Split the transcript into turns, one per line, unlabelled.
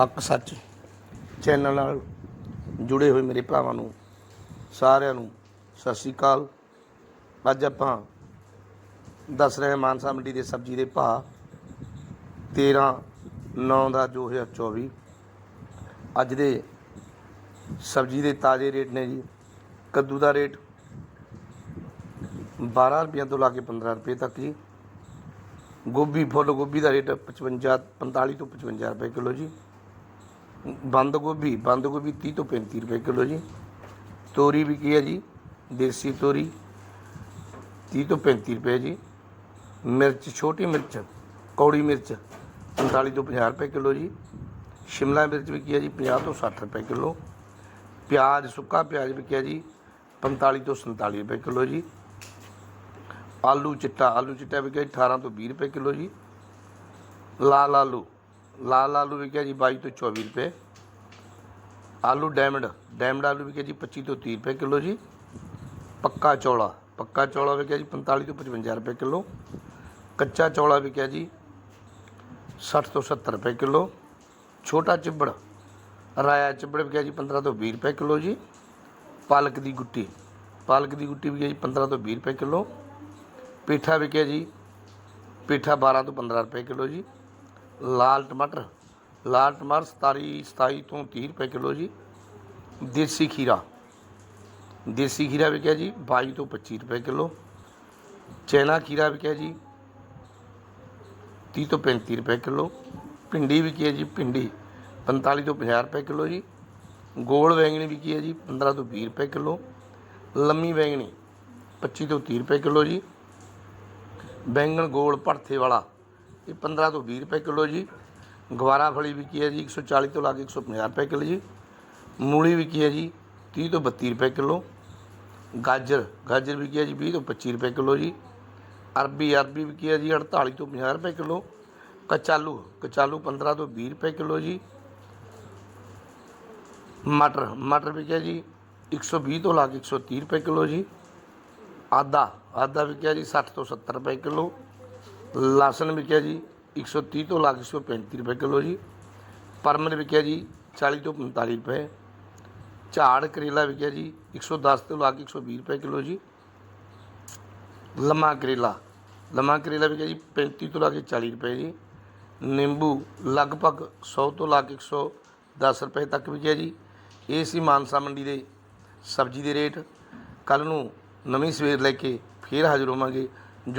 ਹੱਕ ਸੱਚ ਚੈਨਲ ਨਾਲ ਜੁੜੇ ਹੋਏ ਮੇਰੇ ਭਰਾਵਾਂ ਨੂੰ, ਸਾਰਿਆਂ ਨੂੰ ਸਤਿ ਸ੍ਰੀ ਅਕਾਲ। ਅੱਜ ਆਪਾਂ ਦੱਸ ਰਹੇ ਹਾਂ ਮਾਨਸਾ ਮੰਡੀ ਦੇ ਸਬਜ਼ੀ ਦੇ ਭਾਅ 13 9 ਦਾ 2024 ਅੱਜ ਦੇ ਸਬਜ਼ੀ ਦੇ ਤਾਜ਼ੇ ਰੇਟ ਨੇ ਜੀ, ਕੱਦੂ ਦਾ ਰੇਟ 12 ਰੁਪਏ ਤੋਂ ਲਾ ਕੇ 15 ਰੁਪਏ ਤੱਕ ਜੀ। ਗੋਭੀ ਫੁੱਲ ਗੋਭੀ ਦਾ ਰੇਟ 55 45 ਤੋਂ 55 ਰੁਪਏ ਕਿਲੋ ਜੀ। ਬੰਦ ਗੋਭੀ ਬੰਦ ਗੋਭੀ 30 ਤੋਂ 35 ਰੁਪਏ ਕਿਲੋ ਜੀ। ਤੋਰੀ ਵੀ ਕੀ ਹੈ ਜੀ? ਦੇਸੀ ਤੋਰੀ 30 ਤੋਂ 35 ਰੁਪਏ ਜੀ। ਮਿਰਚ, ਛੋਟੀ ਮਿਰਚ, ਕੌੜੀ ਮਿਰਚ 45 ਤੋਂ 50 ਰੁਪਏ ਕਿਲੋ ਜੀ। ਸ਼ਿਮਲਾ ਮਿਰਚ ਵੀ ਕੀ ਹੈ ਜੀ? 50 ਤੋਂ 60 ਰੁਪਏ ਕਿਲੋ। ਪਿਆਜ਼, ਸੁੱਕਾ ਪਿਆਜ਼ ਵੀ ਕੀ ਹੈ ਜੀ? 45 ਤੋਂ 47 ਰੁਪਏ ਕਿਲੋ ਜੀ। ਆਲੂ ਚਿੱਟਾ ਆਲੂ ਚਿੱਟਾ ਵਿਕਿਆ ਜੀ? 18 ਤੋਂ 20 ਰੁਪਏ ਕਿਲੋ ਜੀ। ਲਾਲ ਆਲੂ ਲਾਲ ਆਲੂ ਵਿਕਿਆ ਜੀ 22 ਤੋਂ 24 ਰੁਪਏ। ਆਲੂ ਡਾਇਮੰਡ ਡਾਇਮੰਡ ਆਲੂ ਵਿਕਿਆ ਜੀ 25 ਤੋਂ 30 ਰੁਪਏ ਕਿਲੋ ਜੀ। ਪੱਕਾ ਚੌਲਾ ਪੱਕਾ ਚੌਲਾ ਵਿਕਿਆ ਜੀ 45 ਤੋਂ 55 ਰੁਪਏ ਕਿਲੋ। ਕੱਚਾ ਚੌਲਾ ਵਿਕਿਆ ਜੀ 60 ਤੋਂ 70 ਰੁਪਏ ਕਿਲੋ। ਛੋਟਾ ਚਿੱਬੜ, ਰਾਇਆ ਚਿੱਬੜ ਵਿਕਿਆ ਜੀ 15 ਤੋਂ 20 ਰੁਪਏ ਕਿਲੋ ਜੀ। ਪਾਲਕ ਦੀ ਗੁੱਟੀ, ਪਾਲਕ ਦੀ ਗੁੱਟੀ ਵਿਕਿਆ ਜੀ 15 ਤੋਂ 20 ਰੁਪਏ ਕਿਲੋ। ਪੇਠਾ ਵਿਕਿਆ ਜੀ, ਪੇਠਾ 12 ਤੋਂ 15 ਰੁਪਏ ਕਿਲੋ ਜੀ। ਲਾਲ ਟਮਾਟਰ। ਲਾਲ ਟਮਾਟਰ 27 27 ਤੋਂ 30 ਰੁਪਏ ਕਿਲੋ ਜੀ। ਦੇਸੀ ਖੀਰਾ। ਦੇਸੀ ਖੀਰਾ ਵਿਕਿਆ ਜੀ 22 ਤੋਂ 25 ਰੁਪਏ ਕਿਲੋ। ਚੈਨਾ ਖੀਰਾ ਵਿਕਿਆ ਜੀ 30 ਤੋਂ 35 ਰੁਪਏ ਕਿਲੋ। ਭਿੰਡੀ ਵਿਕੀ ਹੈ ਜੀ ਭਿੰਡੀ 45 ਤੋਂ 50 ਰੁਪਏ ਕਿਲੋ ਜੀ। ਗੋਲ ਬੈਂਗਣੀ ਵਿਕੀ ਹੈ ਜੀ 15 ਤੋਂ 20 ਰੁਪਏ ਕਿਲੋ। ਲੰਮੀ ਬੈਂਗਣੀ 25 ਤੋਂ 30 ਰੁਪਏ ਕਿਲੋ ਜੀ। ਬੈਂਗਣ ਗੋਲ ਭੜਥੇ ਵਾਲਾ ਇਹ 15 ਤੋਂ 20 ਰੁਪਏ ਕਿਲੋ ਜੀ। ਗਵਾਰਾ ਫਲੀ ਵਿਕੀ ਹੈ ਜੀ 140 ਤੋਂ ਲਾ ਕੇ 150 ਰੁਪਏ ਕਿਲੋ ਜੀ। ਮੂਲੀ ਵਿਕੀ ਹੈ ਜੀ 30 ਤੋਂ 32 ਰੁਪਏ ਕਿਲੋ। ਗਾਜਰ ਗਾਜਰ ਵਿਕੀ ਹੈ ਜੀ 20 ਤੋਂ 25 ਰੁਪਏ ਕਿਲੋ ਜੀ। ਅਰਬੀ ਅਰਬੀ ਵਿਕੀ ਹੈ ਜੀ 48 ਤੋਂ 50 ਰੁਪਏ ਕਿਲੋ। ਕਚਾਲੂ ਕਚਾਲੂ 15 ਤੋਂ 20 ਰੁਪਏ ਕਿਲੋ ਜੀ। ਮਟਰ ਮਟਰ ਵਿਕਿਆ ਜੀ 120 ਤੋਂ ਲਾ ਕੇ 130 ਰੁਪਏ ਕਿਲੋ ਜੀ। ਆਦਾ ਆਦਾ ਵਿਕਿਆ ਜੀ 60 ਤੋਂ 70 ਰੁਪਏ ਕਿਲੋ। ਲਸਣ ਵਿਕਿਆ ਜੀ 130 ਤੋਂ ਲਾ ਕੇ 135 ਰੁਪਏ ਕਿਲੋ ਜੀ। ਪਰਮਲ ਵਿਕਿਆ ਜੀ 40 ਤੋਂ 45 ਰੁਪਏ। ਝਾੜ ਕਰੇਲਾ ਵਿਕਿਆ ਜੀ 110 ਤੋਂ ਲਾ ਕੇ 120 ਰੁਪਏ ਕਿਲੋ ਜੀ। ਲੰਮਾ ਕਰੇਲਾ। ਲੰਮਾ ਕਰੇਲਾ ਵਿਕਿਆ ਜੀ 35 ਤੋਂ ਲਾ ਕੇ 40 ਰੁਪਏ ਜੀ। ਨਿੰਬੂ ਲਗਭਗ 100 ਤੋਂ ਲਾ ਕੇ 110 ਰੁਪਏ ਤੱਕ ਵਿਕਿਆ ਜੀ। ਇਹ ਸੀ ਮਾਨਸਾ ਮੰਡੀ ਦੇ ਸਬਜ਼ੀ ਦੇ ਰੇਟ। ਕੱਲ ਨੂੰ ਨਵੀਂ ਸਵੇਰ ਲੈ ਕੇ ਫੇਰ ਹਾਜ਼ਰ ਹੋਵਾਂਗੇ। ਜੋ